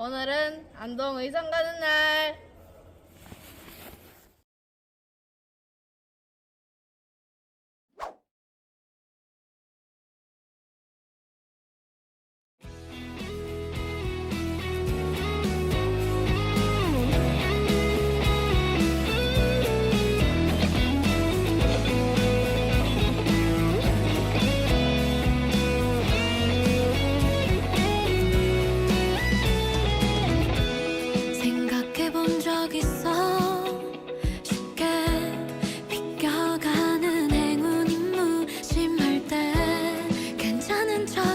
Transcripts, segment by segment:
오늘은 안동 의성 가는 날. and time.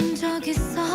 본 적 있어?